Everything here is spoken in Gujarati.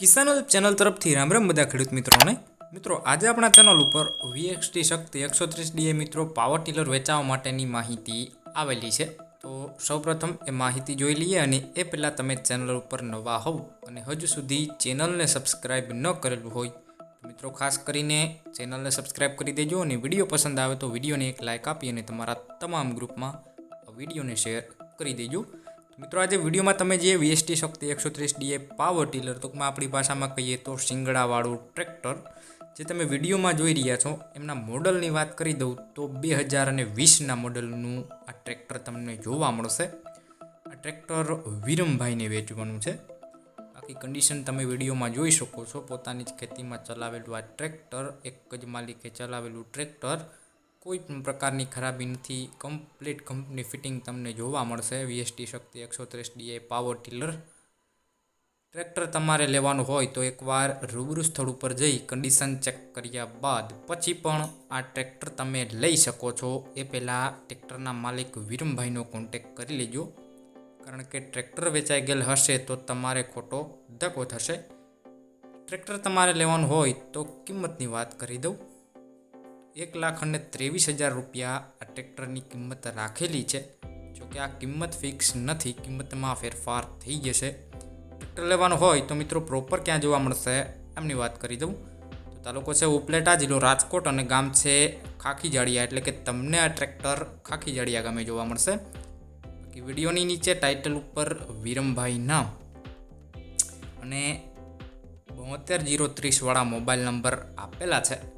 કિસાન ચેનલ તરફથી રામ રામ બધા ખેડૂત મિત્રોને. મિત્રો, આજે આપણા ચેનલ ઉપર વીએક્સટી શક્તિ એકસો ત્રીસ ડીએ મિત્રો પાવર ટીલર વેચાવા માટેની માહિતી આવેલી છે. તો સૌપ્રથમ એ માહિતી જોઈ લઈએ અને એ પહેલાં તમે ચેનલ ઉપર નવા હોવ અને હજુ સુધી ચેનલને સબસ્ક્રાઈબ ન કરેલું હોય મિત્રો ખાસ કરીને ચેનલને સબસ્ક્રાઈબ કરી દેજો અને વીડિયો પસંદ આવે તો વિડીયોને એક લાઇક આપી અને તમારા તમામ ગ્રુપમાં વિડીયોને શેર કરી દેજો. મિત્રો, આજે વિડીયોમાં તમે જે વીએસટી શક્તિ એકસો ત્રીસ ડીએ પાવર ટીલર ટૂંકમાં આપણી ભાષામાં કહીએ તો શિંગડાવાળું ટ્રેક્ટર, જે તમે વિડીયોમાં જોઈ રહ્યા છો, એમના મોડલની વાત કરી દઉં તો બે હજાર અને વીસના મોડલનું આ ટ્રેક્ટર તમને જોવા મળશે. આ ટ્રેક્ટર વિરમભાઈને વેચવાનું છે. બાકી કન્ડિશન તમે વિડીયોમાં જોઈ શકો છો. પોતાની જ ખેતીમાં ચલાવેલું આ ટ્રેક્ટર, એક જ માલિકે ચલાવેલું ટ્રેક્ટર કોઈ પણ પ્રકારની ખરાબી નથી. કમ્પ્લીટ કંપની ફિટિંગ તમને જોવા મળશે. વીએસટી શક્તિ એકસો ત્રીસ ડીએ પાવર ટીલર ટ્રેક્ટર તમારે લેવાનું હોય તો એકવાર રૂબરૂ સ્થળ ઉપર જઈ કન્ડિશન ચેક કર્યા બાદ પછી પણ આ ટ્રેક્ટર તમે લઈ શકો છો. એ પહેલાં ટ્રેક્ટરના માલિક વિરમભાઈનો કોન્ટેક કરી લેજો. કારણ કે ટ્રેક્ટર વેચાઈ ગયેલ હશે તો તમારે ખોટો ધક્કો થશે. ટ્રેક્ટર તમારે લેવાનું હોય તો કિંમતની વાત કરી દઉં. એક લાખ અને ત્રેવીસ હજાર રૂપિયા આ ટ્રેક્ટરની કિંમત રાખેલી છે. જોકે આ કિંમત ફિક્સ નથી, કિંમતમાં ફેરફાર થઈ જશે. ટ્રેક્ટર લેવાનું હોય તો મિત્રો પ્રોપર ક્યાં જોવા મળશે એમની વાત કરી દઉં. તો તાલુકો છે ઉપલેટા, જિલ્લો રાજકોટ અને ગામ છે ખાખી જાડિયા એટલે કે તમને આ ટ્રેક્ટર ખાખી જાડિયા ગામે જોવા મળશે. બાકી વિડીયોની નીચે ટાઇટલ ઉપર વિરમભાઈ નામ. અને બોતેર જીરો ત્રીસવાળા મોબાઈલ નંબર આપેલા છે.